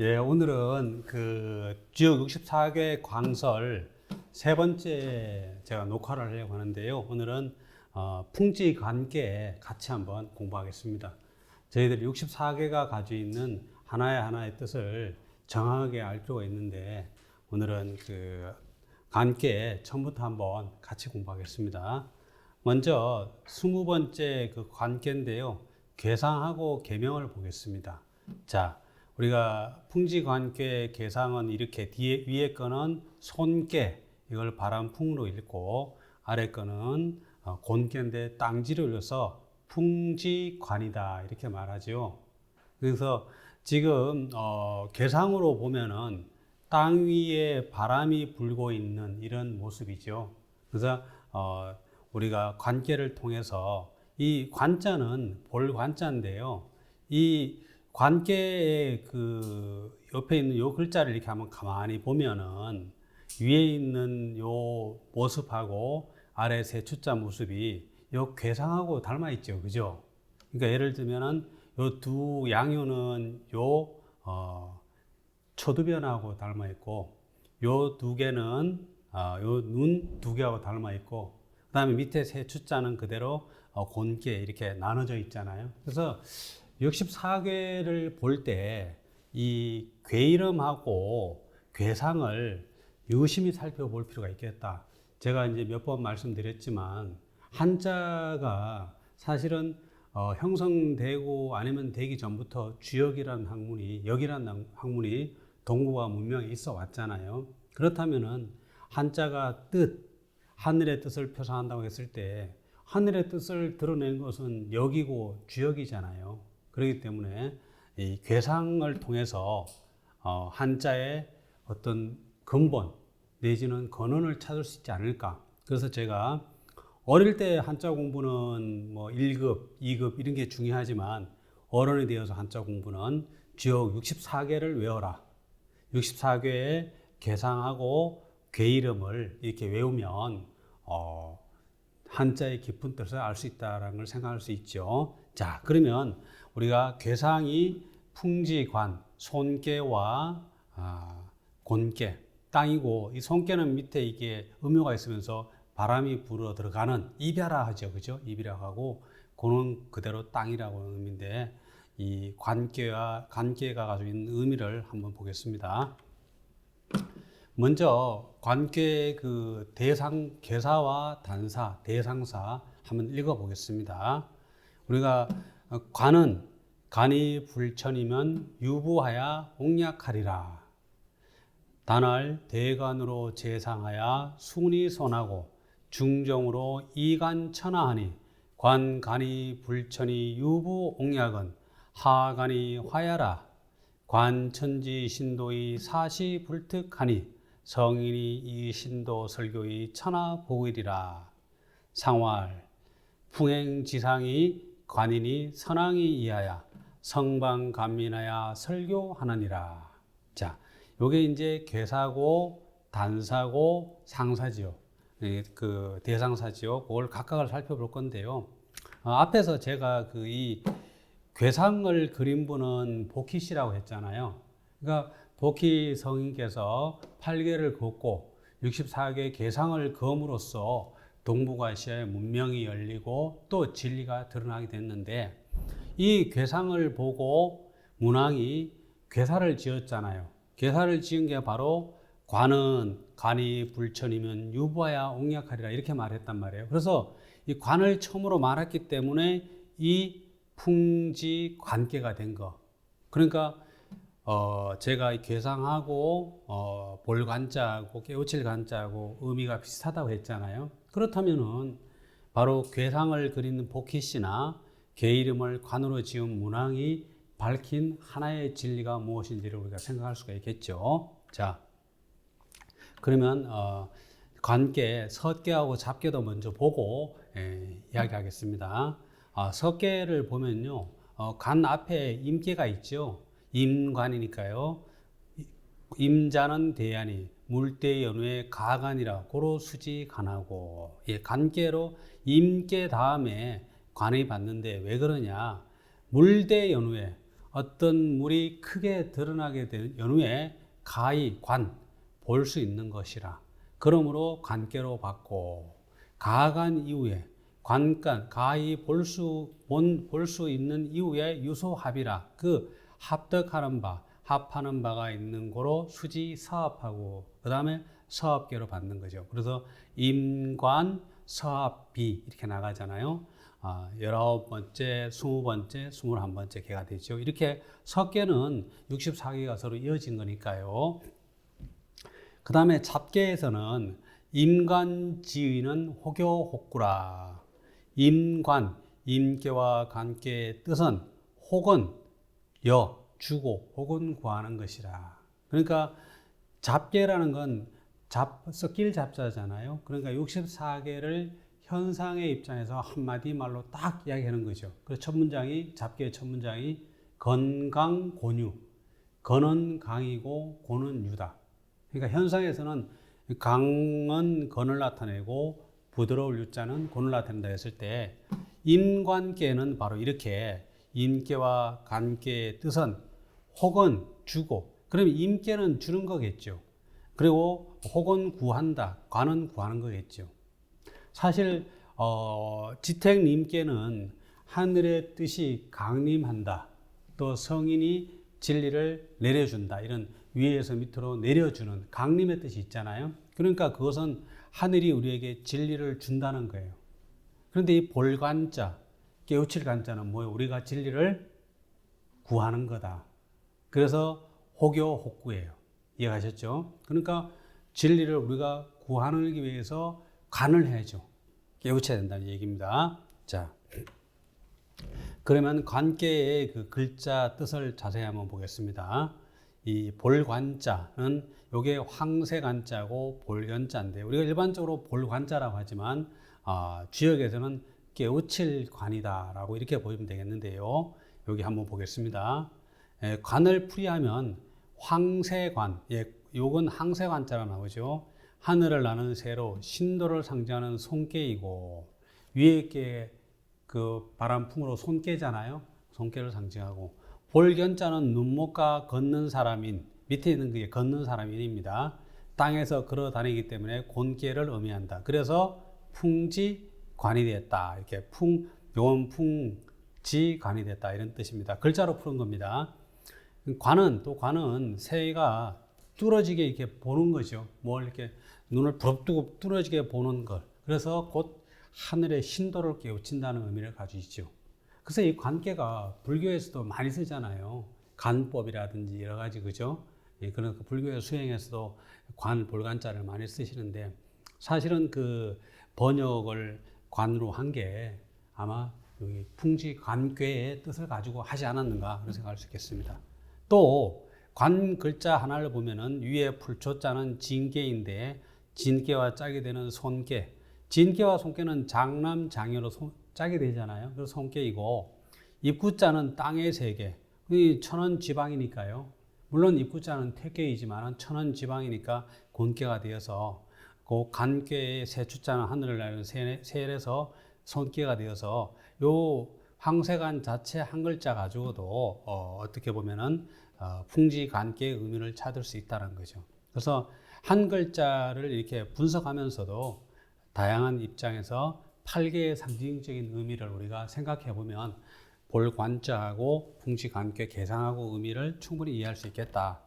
예, 오늘은 그 지역 64개 광설 세 번째 제가 녹화를 하려고 하는데요. 오늘은 어, 풍지 관계 같이 한번 공부하겠습니다. 저희들이 64개가 가지고 있는 하나의 하나의 뜻을 정확하게 알 필요가 있는데 오늘은 그 관계 처음부터 한번 같이 공부하겠습니다. 먼저 스무 번째 그 관계인데요. 계상하고 계명을 보겠습니다. 자, 우리가 풍지관계 계상은 이렇게 뒤에 위에 거는 손계 이걸 바람풍으로 읽고 아래 거는 어, 곤계인데 땅지를 읽어서 풍지관이다 이렇게 말하죠. 그래서 지금 어, 계상으로 보면은 땅 위에 바람이 불고 있는 이런 모습이죠. 그래서 어, 우리가 관계를 통해서 이 관자는 볼 관자인데요. 이 관계의 그 옆에 있는 요 글자를 이렇게 한번 가만히 보면은 위에 있는 요 모습하고 아래 세 추자 모습이 요 괴상하고 닮아 있죠. 그죠? 그러니까 예를 들면은 요 두 양요는 요 어, 초두변하고 닮아 있고 요 두 개는 어, 요눈 두 개하고 닮아 있고 그다음에 밑에 세 추자는 그대로 어, 곤개 이렇게 나눠져 있잖아요. 그래서 64괴를 볼 때 이 괴 이름하고 괴상을 유심히 살펴볼 필요가 있겠다. 제가 이제 몇 번 말씀드렸지만 한자가 사실은 어, 형성되고 아니면 되기 전부터 주역이라는 학문이 역이라는 학문이 동구가 문명에 있어 왔잖아요. 그렇다면은 한자가 뜻, 하늘의 뜻을 표상한다고 했을 때 하늘의 뜻을 드러낸 것은 역이고 주역이잖아요. 그렇기 때문에 이 괴상을 통해서 어, 한자의 어떤 근본 내지는 근원을 찾을 수 있지 않을까. 그래서 제가 어릴 때 한자 공부는 뭐 1급, 2급 이런 게 중요하지만 어른이 되어서 한자 공부는 지역 64개를 외워라. 64개의 개상하고 괴 이름을 이렇게 외우면 어, 한자의 깊은 뜻을 알 수 있다라는 걸 생각할 수 있죠. 자, 그러면 우리가 괴상이 풍지관, 손괴와 아, 곤괴, 땅이고 이 손괴는 밑에 이게 음효가 있으면서 바람이 불어 들어가는 입야라 하죠, 그죠? 입이라고 고는 그대로 땅이라고 하는 의미인데 이 관계와 관계가 가지고 있는 의미를 한번 보겠습니다. 먼저 관계 그 대상 계사와 단사, 대상사 한번 읽어 보겠습니다. 우리가 관은 간이 불천이면 유부하야 옹약하리라. 단을 대간으로 재상하야 순이 선하고 중정으로 이간 천하하니 관간이 불천이 유부 옹약은 하간이 화야라. 관천지 신도의 사시 불특하니 성인이 이 신도 설교의 천하 보일이라. 상활 풍행지상이 관인이 선왕이 이하야 성방 감민하야 설교하느니라. 자, 요게 이제 괴사고 단사고 상사지요. 예, 그 대상사지요. 그걸 각각을 살펴볼 건데요. 어, 앞에서 제가 그 이 괴상을 그린 분은 보키 씨라고 했잖아요. 그러니까 보키 성인께서 8개를 걷고 64개 계상을 검으로써 동북아시아의 문명이 열리고 또 진리가 드러나게 됐는데 이 괴상을 보고 문왕이 괴사를 지었잖아요. 괴사를 지은 게 바로 관은 간이 불천이면 유부하야 옹약하리라 이렇게 말했단 말이에요. 그래서 이 관을 처음으로 말했기 때문에 이 풍지 관계가 된 거. 그러니까 어 제가 이 괴상하고 어 볼관자하고 깨우칠 관자하고 의미가 비슷하다고 했잖아요. 그렇다면은 바로 괴상을 그리는 보키 씨나 개 이름을 관으로 지은 문왕이 밝힌 하나의 진리가 무엇인지를 우리가 생각할 수가 있겠죠. 자, 그러면 어, 관계 서계하고 잡계도 먼저 보고 예, 이야기하겠습니다. 아, 서계를 보면요, 어, 관 앞에 임계가 있죠. 임관이니까요. 임자는 대안이 물대 연후에 가간이라 고로 수지 간하고 예, 관계로 임계 다음에 관이 받는데 왜 그러냐 물대 연후에 어떤 물이 크게 드러나게 된 연후에 가히 관볼 수 있는 것이라. 그러므로 관계로 받고 가간 이후에 관간 가히 볼수볼 수 있는 이후에 유소합이라 그 합덕하는 바 합하는 바가 있는 거로 수지 사합하고 그 다음에 사합계로 받는 거죠. 그래서 임관 사합비 이렇게 나가잖아요. 아, 열아홉 번째, 스무 번째, 스물한 번째 개가 되죠. 이렇게 석계는 64개가 서로 이어진 거니까요. 그 다음에 잡계에서는 임관지의는 호교혹구라. 임관, 임계와 관계의 뜻은 혹은 여, 주고 혹은 구하는 것이라. 그러니까 잡계라는 건 잡, 섞일 잡자잖아요. 그러니까 64개를 현상의 입장에서 한마디 말로 딱 이야기하는 거죠. 그래서 첫 문장이, 잡계의 첫 문장이 건강, 곤유. 건은 강이고 고는 유다. 그러니까 현상에서는 강은 건을 나타내고 부드러울 유자는 곤을 나타낸다 했을 때 임관계는 바로 이렇게 임계와 관계의 뜻은 혹은 주고 그러면 임계는 주는 거겠죠. 그리고 혹은 구한다. 관은 구하는 거겠죠. 사실 어, 지택님께는 하늘의 뜻이 강림한다. 또 성인이 진리를 내려준다. 이런 위에서 밑으로 내려주는 강림의 뜻이 있잖아요. 그러니까 그것은 하늘이 우리에게 진리를 준다는 거예요. 그런데 이 볼관자, 깨우칠 관자는 뭐예요? 우리가 진리를 구하는 거다. 그래서 호교 혹구예요. 이해가셨죠? 그러니까 진리를 우리가 구하기 위해서 간을 해야죠. 깨우쳐야 된다는 얘기입니다. 자, 그러면 관계의 그 글자 뜻을 자세히 한번 보겠습니다. 이 볼관자는 요게 황색관자고 볼견자인데 우리가 일반적으로 볼관자라고 하지만 아, 지역에서는 깨우칠 관이다라고 이렇게 보시면 되겠는데요. 여기 한번 보겠습니다. 에, 관을 풀이하면 황새관, 예, 요건 항새관자라 나오죠. 하늘을 나는 새로 신도를 상징하는 손깨이고 위에 게그 바람풍으로 손깨잖아요. 손깨를 상징하고 볼견자는 눈목과 걷는 사람인 밑에 있는 그게 걷는 사람인입니다. 땅에서 걸어 다니기 때문에 곤깨를 의미한다. 그래서 풍지관이 됐다. 이렇게 풍 요원 풍지관이 됐다 이런 뜻입니다. 글자로 푸는 겁니다. 관은 또 관은 새가 뚫어지게 이렇게 보는 거죠. 뭘 이렇게 눈을 부릅뜨고 뚫어지게 보는 것. 그래서 곧 하늘의 신도를 깨우친다는 의미를 가지고 있죠. 그래서 이 관계가 불교에서도 많이 쓰잖아요. 간법이라든지 여러 가지 그죠? 예, 그런 그 불교의 수행에서도 관 볼관자를 많이 쓰시는데 사실은 그 번역을 관으로 한 게 아마 여기 풍지 관괴의 뜻을 가지고 하지 않았는가 그런 생각할 수 있겠습니다. 또 관 글자 하나를 보면은 위에 풀초자는 진계인데 진계와 짝이 되는 손계. 진계와 손계는 장남 장녀로 손, 짝이 되잖아요. 그래서 손계이고 입구자는 땅의 세계. 이 천원 지방이니까요. 물론 입구자는 태계이지만 천원 지방이니까 곤계가 되어서 그 간계의 세추자는 하늘을 나는 세엘에서 손계가 되어서 요 황새간 자체 한 글자 가지고도 어, 어떻게 보면은 어, 풍지 관계의 의미를 찾을 수 있다는 거죠. 그래서 한 글자를 이렇게 분석하면서도 다양한 입장에서 8개의 상징적인 의미를 우리가 생각해 보면 볼관자하고 풍지 관계 계상하고 의미를 충분히 이해할 수 있겠다.